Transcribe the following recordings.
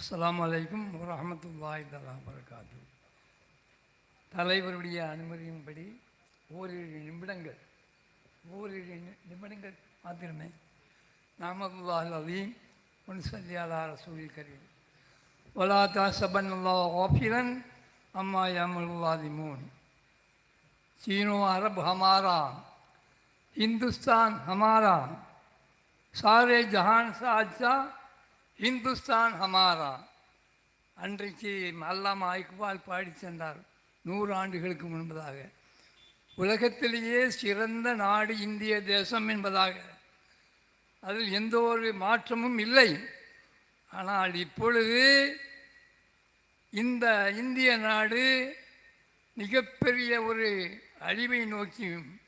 அஸ்லாம் வலைக்கும் வரமத்துல்லாய் தலா வரகாத்து தலைவருடைய அனுமதியின்படி ஓரிரு நிமிடங்கள் ஓரிரு நிமிடங்கள் மாத்திரமே நாமதுல்லாஹ் அலீம் ஒன் சல்லியாலா ரசூலில் கரீம். வலா தாசபன் அல்லா ஓபிரன் அம்மா யமுல்லாதிமோன் சீனோ அரப் ஹமாரா ஹிந்துஸ்தான் ஹமாரா சாரே ஜஹான் சாஜா இந்துஸ்தான் ஹமாரா. அன்றைக்கு அல்லாமா இக்பால் பாடி சென்றார் நூறு ஆண்டுகளுக்கு முன்பதாக. உலகத்திலேயே சிறந்த நாடு இந்திய தேசம் என்பதாக. அதில் எந்த ஒரு மாற்றமும் இல்லை. ஆனால் இப்பொழுது இந்த இந்திய நாடு மிகப்பெரிய ஒரு அழிவை நோக்கியும்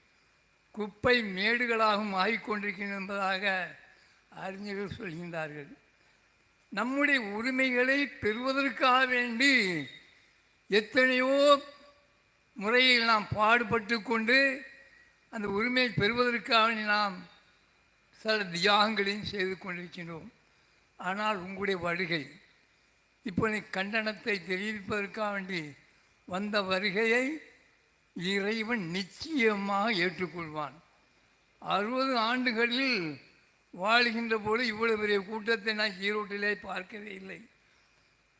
குப்பை மேடுகளாகவும் ஆகிக்கொண்டிருக்கின்றன என்பதாக அறிஞர்கள் சொல்கின்றார்கள். நம்முடைய உரிமைகளை பெறுவதற்காக வேண்டி எத்தனையோ முறையில் நாம் பாடுபட்டு கொண்டு அந்த உரிமையை பெறுவதற்காக வேண்டி நாம் சில தியாகங்களையும் செய்து கொண்டிருக்கின்றோம். ஆனால் உங்களுடைய வருகை இப்போ நீ கண்டனத்தை தெரிவிப்பதற்காக வேண்டி வந்த வருகையை இறைவன் நிச்சயமாக ஏற்றுக்கொள்வான். அறுபது ஆண்டுகளில் வாழ்கின்ற போது இவ்வளவு பெரிய கூட்டத்தை நான் ஈரோட்டிலே பார்க்கவே இல்லை.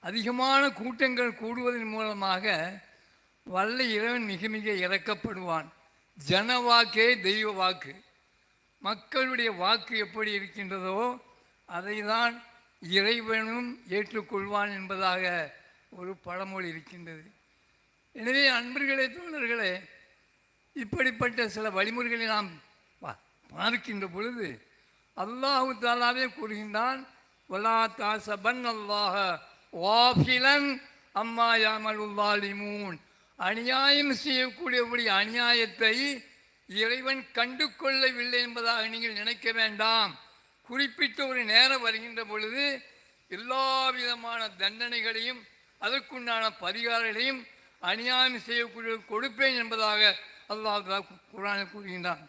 அதிகமான கூட்டங்கள் கூடுவதன் மூலமாக வல்ல இறைவன் மிக மிக இறக்கப்படுவான். ஜன வாக்கே தெய்வ வாக்கு. மக்களுடைய வாக்கு எப்படி இருக்கின்றதோ அதை தான் இறைவனும் ஏற்றுக்கொள்வான் என்பதாக ஒரு பழமொழி இருக்கின்றது. எனவே அன்பர்களே தோழர்களே இப்படிப்பட்ட சில வழிமுறைகளை நாம் பார்க்கின்ற பொழுது அல்லாஹு தாலாவே கூறுகின்றான் வலா தாசபன் அல்லாஹ வாஃபிலன் அம்மா யாமலுல்லாலிமூன் அநியாயம் செய்யக்கூடியபடி அநியாயத்தை இறைவன் கண்டு கொள்ளவில்லை என்பதாக நீங்கள் நினைக்க வேண்டாம். குறிப்பிட்ட ஒரு நேரம் வருகின்ற பொழுது எல்லா விதமான தண்டனைகளையும் அதற்குண்டான பரிகாரங்களையும் அநியாயம் செய்யக்கூடிய கொடுப்பேன் என்பதாக அல்லாஹ் குரானை கூறுகின்றான்.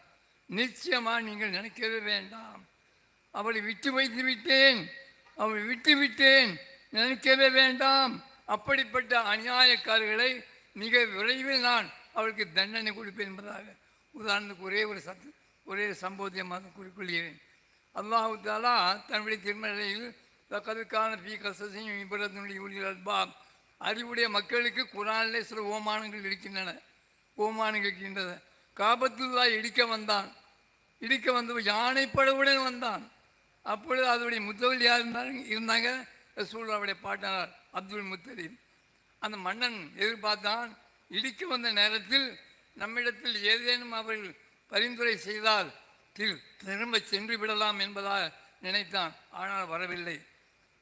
நிச்சயமாக நீங்கள் நினைக்கவே வேண்டாம். அவளை விட்டு வைத்து விட்டேன் அவளை விட்டு விட்டேன். நினைக்கவே வேண்டாம். அப்படிப்பட்ட அநியாயக்காரர்களை மிக விரைவில் நான் அவளுக்கு தண்டனை கொடுப்பேன் என்பதாக உதாரணத்துக்கு ஒரே ஒரு சத் ஒரே சம்போதியமாக குறிக்கொள்கிறேன். அல்லாஹு தாலா தன்னுடைய திருமலையில் தக்கதுக்கான பி கசசையும் இபரத்தினுடைய ஊழியர் அறிவுடைய மக்களுக்கு குரானிலே சில ஓமானங்கள் இருக்கின்றன. ஓமானங்கள் இருக்கின்றன. காபத்துல்லா இடிக்க வந்தான். இடிக்க வந்த யானைப்படவுடன் வந்தான். அப்பொழுது அதனுடைய முத்தவல் யார் இருந்தாங்க? இருந்தாங்க ரசூல்லாவுடைய பாட்டனார் அப்துல் முத்தலீப். அந்த மன்னன் எதிர்பார்த்தான் இடிக்க வந்த நேரத்தில் நம்மிடத்தில் ஏதேனும் அவர்கள் பரிந்துரை செய்தால் திரு திரும்ப சென்று விடலாம் என்பதாக நினைத்தான். ஆனால் வரவில்லை.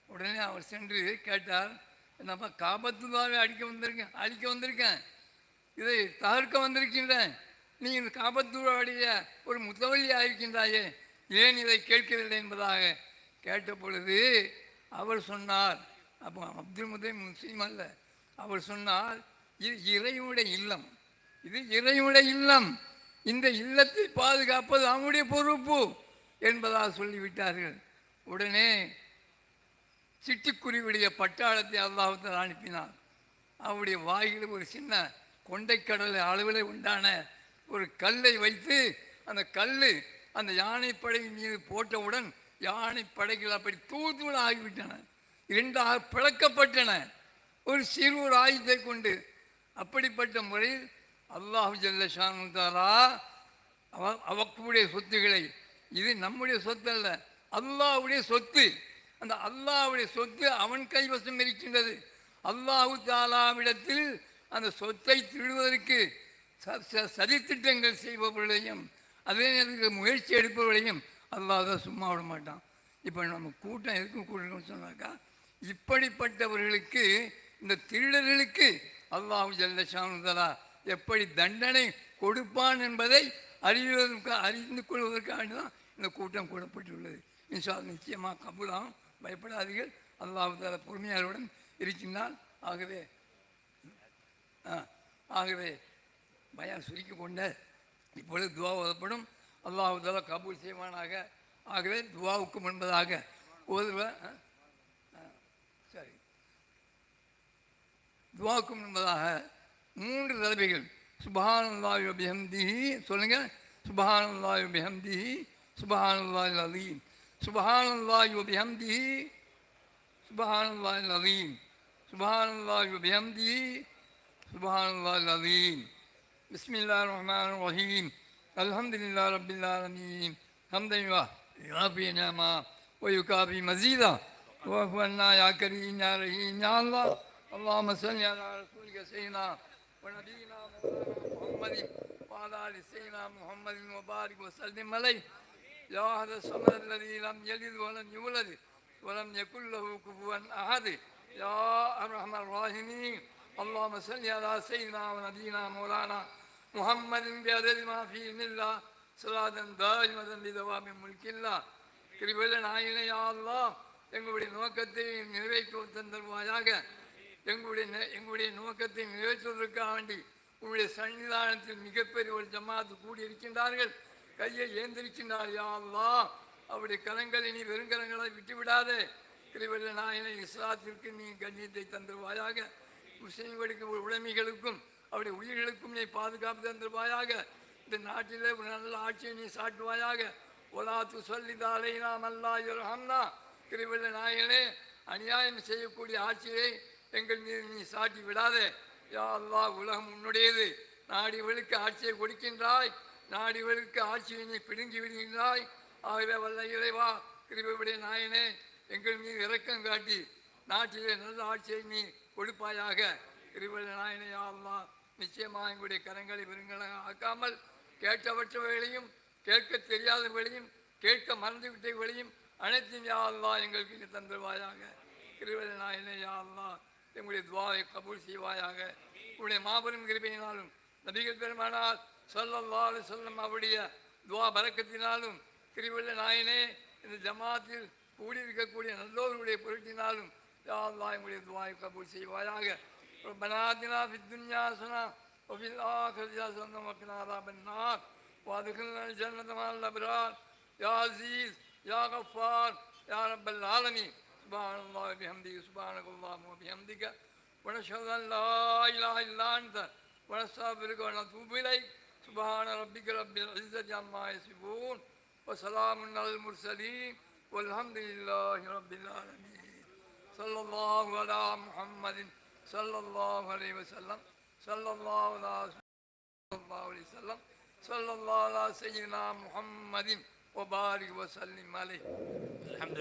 உடனே அவர் சென்று கேட்டார் என்னப்பா காபத்துல்லாவை அடிக்க வந்திருக்கேன் அழிக்க வந்திருக்கேன். இதை தகர்க்க வந்திருக்கின்றேன். நீ இந்த காபத்தூருடைய ஒரு முத்தவழியாக இருக்கின்றாயே? ஏன் இதை கேட்கவில்லை என்பதாக கேட்ட பொழுது அவர் சொன்னார் அப்போ அப்துல் முதல் முஸ்லீம் அல்ல அவர் சொன்னார் இது இறைவனுடைய இல்லம் இது இறைவனுடைய இல்லம் இந்த இல்லத்தை பாதுகாப்பது அவனுடைய பொறுப்பு என்பதாக சொல்லிவிட்டார்கள். உடனே சிட்டுக்குருவிடைய பட்டாளத்தை அல்லாஹத்தில் அனுப்பினார். அவருடைய வாயில் ஒரு சின்ன கொண்டைக்கடலை அளவில் உண்டான ஒரு கல்லை வைத்து அந்த கல் அந்த யானைப்படை மீது போட்டவுடன் யானைப்படைகள் அப்படி தூள் ஆகிவிட்டன. இரண்டாக பிளக்கப்பட்டன. ஒரு சிறு ஆயுதத்தை கொண்டு அப்படிப்பட்ட முறையில் அல்லாஹு ஜல்லஷானுதாரா அவ அவக்குடைய சொத்துக்களை இது நம்முடைய சொத்து அல்ல அல்லாவுடைய சொத்து. அந்த அல்லாவுடைய சொத்து அவன் கைவசம் இருக்கின்றது. அல்லாஹு தாலாவிடத்தில் அந்த சொத்தை திருடுவதற்கு ச- ச- சதித்திட்டங்கள் செய்பவர்களையும் அதே நேரத்துக்கு முயற்சி எடுப்பவர்களையும் அல்லாஹ் தான் சும்மா விட மாட்டான். இப்போ நம்ம கூட்டம் எதுக்கும் கூட்டணும்னு சொன்னாக்கா இப்படிப்பட்டவர்களுக்கு இந்த திருடர்களுக்கு அல்லாஹு ஜல்லஷானுதலா எப்படி தண்டனை கொடுப்பான் என்பதை அறிவதற்கு அறிந்து கொள்வதற்காக தான் இந்த கூட்டம் கூடப்பட்டுள்ளது. இன்ஷா நிச்சயமாக கபுலாம் பயப்படாதீர்கள். அல்லாஹால பொறுமையாளருடன் இருக்கின்றால் ஆகவே ஆ, ஆகவே பயம் சுருக்கி கொண்ட இப்பொழுது துவா ஓதப்படும். அல்லாஹு தாலா கபூல் செய்வானாக. ஆகவே துவாவுக்கு முன்பதாக ஓதுவ சரி. துவாவுக்கு முன்பதாக மூன்று தடவைகள். சுபஹானல்லாஹி வபிஹம்திஹி சொல்லுங்க. சுபஹானல்லாஹி வபிஹம்திஹி சுபஹானல்லாஹி அலீம். சுபஹானல்லாஹி வபிஹம்திஹி சுபஹானல்லாஹி அலீம். சுபஹானல்லாஹி வபிஹம்திஹி சுபஹானல்லாஹி அலீம். بسم الله الرحمن الرحيم. الحمد لله رب العالمين. حمدا يوافي نعما ويكافي مزيدا. وهو يا كريم يا رحيم يا الله. اللهم صل على رسولك سيدنا ونبينا محمد وعلى آل سيدنا محمد وبارك وسلم عليه. يا هذا الصمد الذي لم يلد ولم يولد ولم يكن له كفوا أحد. يا أرحم الراحمين. اللهم صل على سيدنا ونبينا مولانا محمد بعدد ما في علم الله صلاة دائمة بدوام ملك الله கிருபையில நாயனே யா அல்லாஹ் எங்களுடைய நோக்கத்தை நிறைவேற்ற தந்தருவாயாக எங்களுடைய நெ- எங்களுடைய நோக்கத்தை நிறைவேற்றுவதற்காக வேண்டி உங்களுடைய சன்னிதானத்தில் மிகப்பெரிய ஒரு ஜமாத்து கூடியிருக்கின்றார்கள் கையை ஏந்திருக்கின்றார் யா அல்லாஹ் அவருடைய கரங்களை நீ வெறுங்கரங்களை விட்டு விடாதே கிருபையில நாயனை இஸ்லாத்திற்கு நீ கண்ணியத்தை தந்துருவாயாக முஸ்லிம்களுக்கு உடைமைகளுக்கும் அவருடைய உயிர்களுக்கும் நீ பாதுகாப்பு தந்துருவாயாக இந்த நாட்டிலே ஒரு நல்ல ஆட்சியை நீ சாட்டுவாயாக ஒலாத்து சொல்லிதாலை நாம் அல்லா யுரஹம்னா திருவள்ள நாயனே அநியாயம் செய்யக்கூடிய ஆட்சியை எங்கள் மீது நீ சாட்டி விடாதே. யா அல்லாஹ் உலகம் உன்னுடையது. நாடிகளுக்கு ஆட்சியை கொடுக்கின்றாய். நாடிகளுக்கு ஆட்சியை நீ பிடுங்கி விடுகின்றாய். ஆகவே வல்ல இறைவா கிருபையுடைய நாயனே எங்கள் மீது இரக்கம் காட்டி நாட்டிலே நல்ல ஆட்சியை நீ கொடுப்பாயாக. கிருபையுடைய நாயனே யா அல்லாஹ் நிச்சயமாக எங்களுடைய கரங்களை விருங்களாக ஆக்காமல் கேட்டவற்றவைகளையும் கேட்க தெரியாதவர்களையும் கேட்க மறந்துவிட்டவர்களையும் அனைத்தையும் யா எங்களுக்கு நீ தந்துருவாயாக. கிருபையுடைய நாயனே யா எங்களுடைய துவாவை கபூல் செய்வாயாக. உங்களுடைய மாபெரும் கிருபையினாலும் நபிகள் பெருமானால் ஸல்லல்லாஹு அலைஹி அவருடைய துவா பறக்கத்தினாலும் கிருவல்ல நாயனே இந்த ஜமாத்தில் கூடியிருக்கக்கூடிய நல்லோருடைய பொருட்டினாலும் யா எங்களுடைய துவாவை கபூல் செய்வாயாக. ربنا آتنا في الدنيا حسنة وفي الآخرة حسنة وقنا عذاب النار. وادخلنا الجنة مع الأبرار. يا عزيز يا غفار يا رب العالمين. سبحان الله وبحمده سبحانك اللهم وبحمدك. ونشهد أن لا إله إلا أنت. ونستغفرك ونتوب إليك. سبحان ربك رب العزة عما يصفون. وسلام على المرسلين. والحمد لله رب العالمين. صلى الله على محمد صلى الله عليه وسلم. صلى الله على صلى الله عليه وسلم. صلى الله على سيدنا محمد وبارك وسلم عليه. الحمد